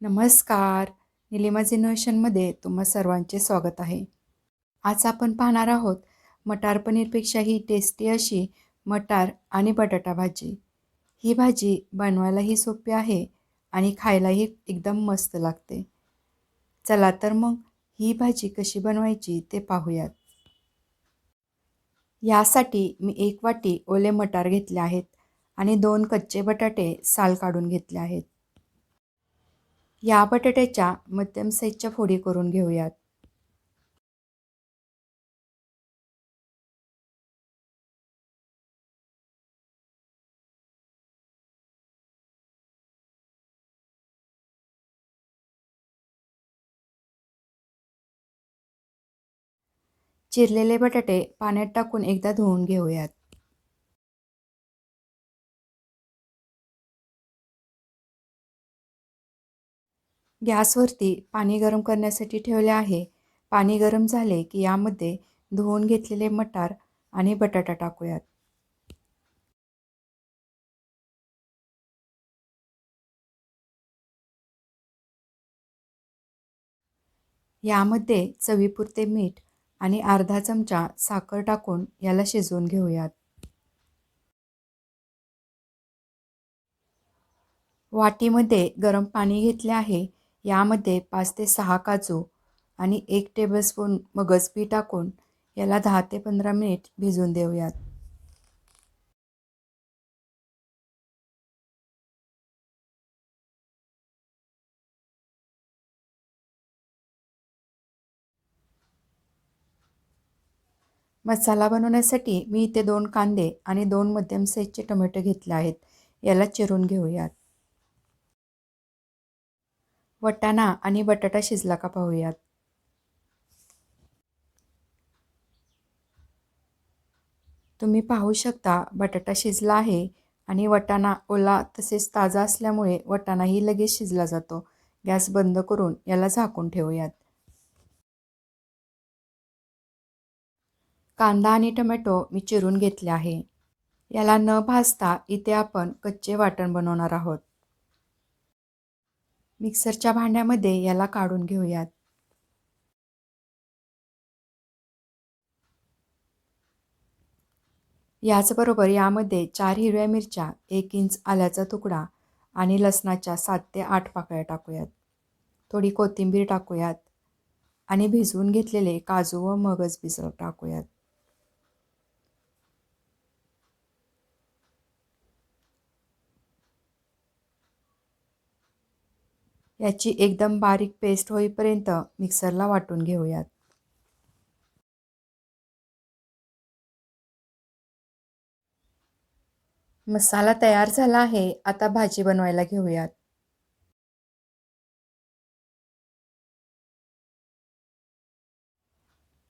नमस्कार. निलिमाज इनोव्हेशनमध्ये तुम्हा सर्वांचे स्वागत आहे. आज आपण पाहणार आहोत मटार पनीरपेक्षाही टेस्टी अशी मटार आणि बटाटा भाजी. ही भाजी बनवायलाही सोपी आहे आणि खायलाही एकदम मस्त लागते. चला तर मग ही भाजी कशी बनवायची ते पाहूयात. यासाठी मी एक वाटी ओले मटार घेतले आहेत आणि दोन कच्चे बटाटे साल काढून घेतले आहेत. या बटाट्याच्या मध्यम साईजच्या फोडी करून घेऊयात. चिरलेले बटाटे पाण्यात टाकून एकदा धुवून घेऊयात. गॅसवरती पाणी गरम करण्यासाठी ठेवले आहे. पाणी गरम झाले की यामध्ये धुवून घेतलेले मटार आणि बटाटा टाकूयात. यामध्ये चवीपुरते मीठ आणि अर्धा चमचा साखर टाकून याला शिजवून घेऊयात. वाटीमध्ये गरम पाणी घेतले आहे. यामध्ये पाच ते सहा काजू आणि एक टेबलस्पून मगजबी टाकून याला दहा ते पंधरा मिनिट भिजवून देऊयात. मसाला बनवण्यासाठी मी इथे दोन कांदे आणि दोन मध्यम साईजचे टोमॅटो घेतले आहेत. याला चिरून घेऊयात. वटाणा आणि बटाटा शिजला का पाहूयात. तुम्ही पाहू शकता बटाटा शिजला आहे आणि वटाणा ओला तसेच ताजा असल्यामुळे वटाणाही लगेच शिजला जातो. गॅस बंद करून याला झाकून ठेवूयात. कांदा आणि टोमॅटो मी चिरून घेतले आहे. याला न भाजता इथे आपण कच्चे वाटण बनवणार आहोत. मिक्सरच्या भांड्यामध्ये याला काढून घेऊयात. याचबरोबर यामध्ये चार हिरव्या मिरच्या एक इंच आल्याचा तुकडा आणि लसणाच्या सात ते आठ पाकळ्या टाकूयात. थोडी कोथिंबीर टाकूयात आणि भिजवून घेतलेले काजू व मगज भिजव टाकूयात. याची एकदम बारीक पेस्ट होईपर्यंत मिक्सरला वाटून घेऊयात. मसाला तयार झाला आहे आता भाजी बनवायला घेऊयात.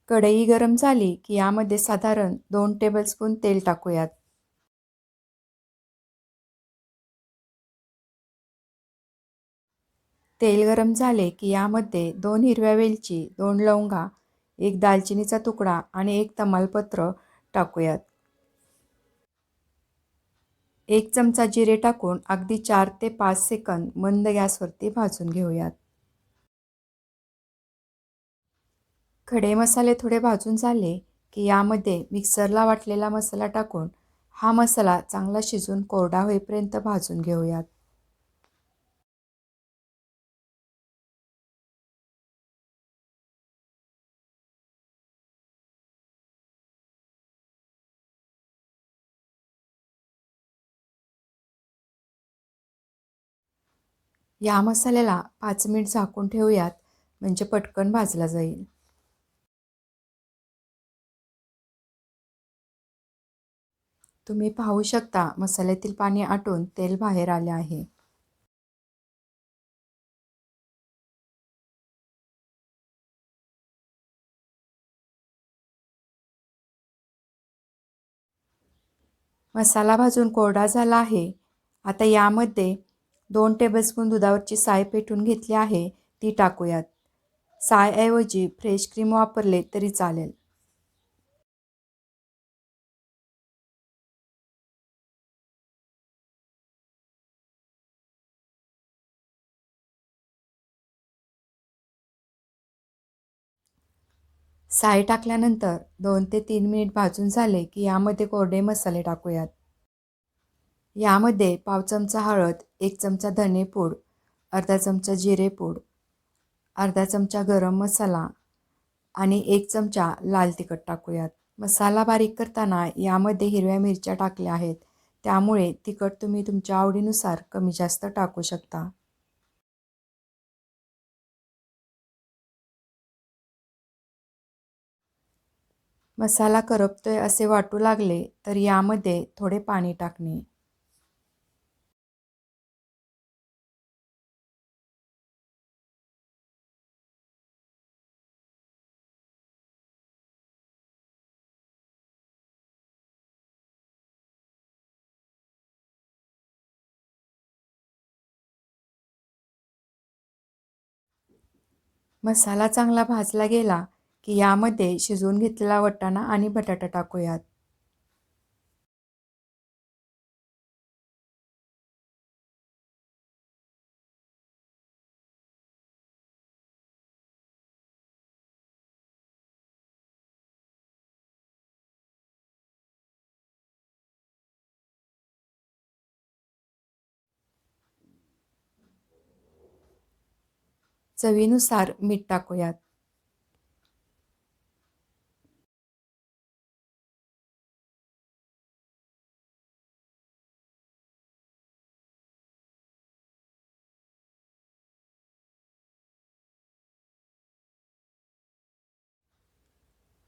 कढई गरम झाली की यामध्ये साधारण दोन टेबलस्पून तेल टाकूयात. तेल गरम झाले की यामध्ये दोन हिरव्या वेलची दोन लवंगा एक दालचिनीचा तुकडा आणि एक तमालपत्र टाकूयात. एक चमचा जिरे टाकून अगदी चार ते पाच सेकंद मंद गॅसवरती भाजून घेऊयात. खडे मसाले थोडे भाजून झाले की यामध्ये मिक्सरला वाटलेला मसाला टाकून हा मसाला चांगला शिजून कोरडा होईपर्यंत भाजून घेऊयात. या मसाल्याला पाच मिनिट झाकून ठेवूयात म्हणजे पटकन भाजला जाईल. तुम्ही पाहू शकता मसाल्यातील पाणी आटून तेल बाहेर आले आहे. मसाला भाजून कोरडा झाला आहे. आता यामध्ये दोन टेबलस्पून दुधावरची साय पेटून घेतली आहे ती टाकूयात. सायऐवजी फ्रेश क्रीम वापरले तरी चालेल. साय टाकल्यानंतर दोन ते तीन मिनिट भाजून झाले की यामध्ये कोरडे मसाले टाकूयात. यामध्ये पाव चमचा हळद एक चमचा धनेपूड अर्धा चमचा जिरेपूड अर्धा चमचा गरम मसाला आणि एक चमचा लाल तिखट टाकूयात. मसाला बारीक करताना यामध्ये हिरव्या मिरच्या टाकल्या आहेत. त्यामुळे तिखट तुम्ही तुमच्या आवडीनुसार कमी जास्त टाकू शकता. मसाला करपतोय असे वाटू लागले तर यामध्ये थोडे पाणी टाकणे. मसाला चांगला भाजला गेला की यामध्ये शिजवून घेतलेला वटाणा आणि बटाटा टाकूयात. चवीनुसार मीठ टाकूयात.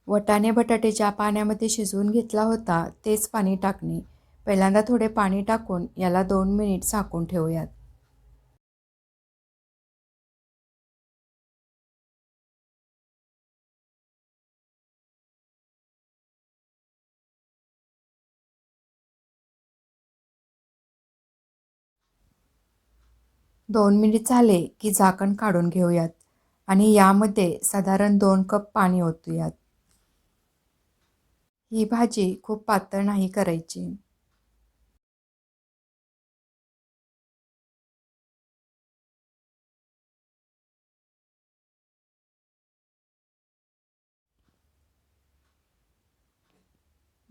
वटाणे बटाटे ज्या पाण्यामध्ये शिजवून घेतला होता तेच पाणी टाकणे. पहिल्यांदा थोडे पाणी टाकून याला दोन मिनिट झाकून ठेवूयात. दोन मिनिट झाले की झाकण काढून घेऊयात आणि यामध्ये साधारण दोन कप पाणी ओतूयात. ही भाजी खूप पातळ नाही करायची.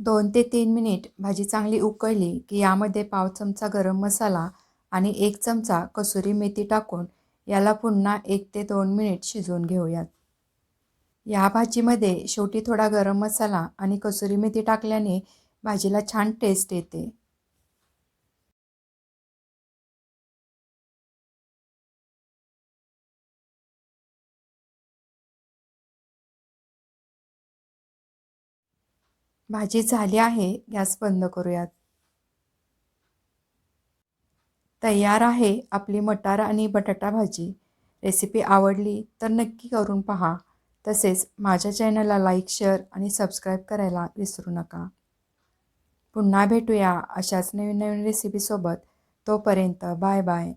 दोन ते तीन मिनिट भाजी चांगली उकळली की यामध्ये पाव चमचा गरम मसाला आणि एक चमचा कसुरी मेथी टाकून याला पुन्हा एक ते दोन मिनिट शिजवून घेऊयात. या भाजीमध्ये शेवटी थोडा गरम मसाला आणि कसुरी मेथी टाकल्याने भाजीला छान टेस्ट येते. भाजी झाली आहे गॅस बंद करूयात. तयार आहे आपली मटार आणि बटाटा भाजी. रेसिपी आवडली तर नक्की करून पहा. तसेच माझ्या चॅनलला लाईक शेअर आणि सबस्क्राईब करायला विसरू नका. पुन्हा भेटूया अशाच नवीन नवीन रेसिपीसोबत. तोपर्यंत बाय बाय.